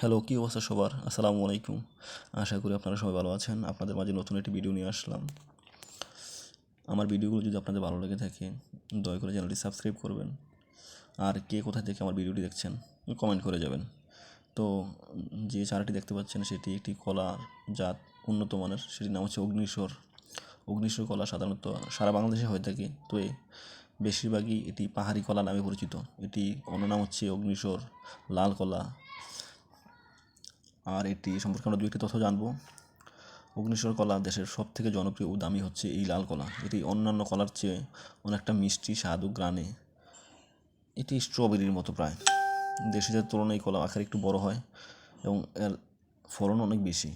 Hello, কী অবস্থা সবার? আসসালামু আলাইকুম। আশা করি আপনারা সবাই ভালো আছেন। আপনাদের মাঝে নতুন একটি ভিডিও নিয়ে আসলাম। আমার ভিডিওগুলো যদি আপনাদের ভালো লেগে থাকে, দয়া করে চ্যানেলটি সাবস্ক্রাইব করবেন। আর কে কোথা থেকে আমার ভিডিওটি দেখছেন কমেন্ট করে যাবেন। তো, যে চারাটি দেখতে পাচ্ছেন, সেটি একটি কলার জাত উন্নত মানের। সেটির নাম হচ্ছে অগ্নিশ্বর অগ্নিশ্বর কলা সাধারণত সারা বাংলাদেশে হয়ে থাকে। তো এ, বেশিরভাগই এটি পাহাড়ি কলা নামে পরিচিত। এটি অন্য নাম হচ্ছে অগ্নিশ্বর লাল কলা। আর এটি সম্পর্কে আমরা দু একটি তথ্য জানব। অগ্নিশ্বর কলা দেশের সব থেকে জনপ্রিয় ও দামি হচ্ছে এই লাল কলা। এটি অন্যান্য কলার চেয়ে অনেকটা মিষ্টি, স্বাদ ও গ্রানে। এটি স্ট্রবেরির মতো প্রায়। দেশি জাতের তুলনায় এই কলা আকারে একটু বড় হয় এবং এর ফলন অনেক বেশি।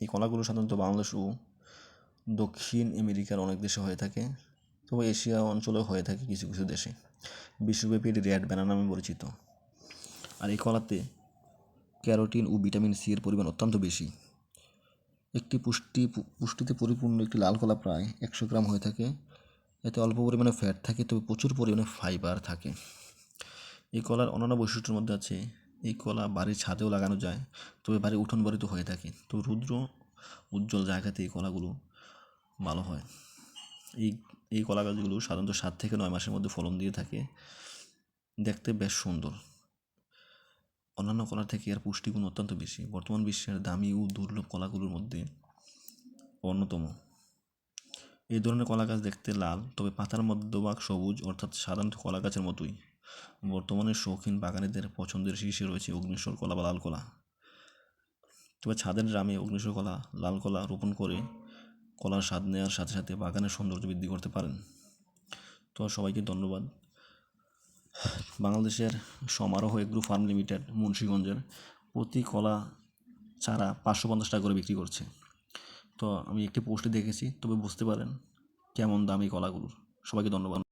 এই কলাগুলো সাধারণত বাংলাদেশ ও দক্ষিণ আমেরিকার অনেক দেশে হয়ে থাকে, তবে এশিয়া অঞ্চলেও হয়ে থাকে কিছু কিছু দেশে। বিশ্বব্যাপী এটি রেড ব্যানার নামে পরিচিত। আর এই কলাতে ক্যারোটিন ও ভিটামিন সি এর পরিমাণ অত্যন্ত বেশি। একটি পুষ্টি, পুষ্টিতে পরিপূর্ণ একটি লাল কলা প্রায় একশো গ্রাম হয়ে থাকে। এতে অল্প পরিমাণে ফ্যাট থাকে, তবে প্রচুর পরিমাণে ফাইবার থাকে। এই কলার অন্যান্য বৈশিষ্ট্যের মধ্যে আছে, এই কলা বাড়ির ছাদেও লাগানো যায়, তবে বাড়ির উঠোন বাড়িতে হয়ে থাকে। তো রুদ্র উজ্জ্বল জায়গাতে এই কলাগুলো ভালো হয়। এই এই কলা গাছগুলো সাধারণত সাত থেকে নয় মাসের মধ্যে ফলন দিয়ে থাকে। দেখতে বেশ সুন্দর। অন্যান্য কলা থেকে এর পুষ্টিগুণ অত্যন্ত বেশি। বর্তমান বিশ্বের দামি ও দুর্লভ কলাগুলোর মধ্যে অন্যতম। এই ধরনের কলা গাছ দেখতে লাল, তবে পাতার মধ্যভাগ সবুজ, অর্থাৎ সাধারণত কলা গাছের মতোই। বর্তমানে শৌখিন বাগানীদের পছন্দের শীর্ষে রয়েছে অগ্নিশ্বর কলা বা লাল কলা। তবে ছাদের গ্রামে অগ্নিশ্বর কলা, লাল কলা রোপণ করে কলার স্বাদ নেওয়ার সাথে সাথে বাগানের সৌন্দর্য বৃদ্ধি করতে পারেন। তো সবাইকে ধন্যবাদ। বাংলাদেশের সমারোহ এগ্রো ফার্ম লিমিটেড মুন্সীগঞ্জের প্রতি কলা চারা পাঁচশো পঞ্চাশ টাকা করে বিক্রি করছে। তো আমি একটি পোস্টে দেখেছি, তবে বুঝতে পারেন কেমন দাম এই কলাগুলোর। সবাইকে ধন্যবাদ।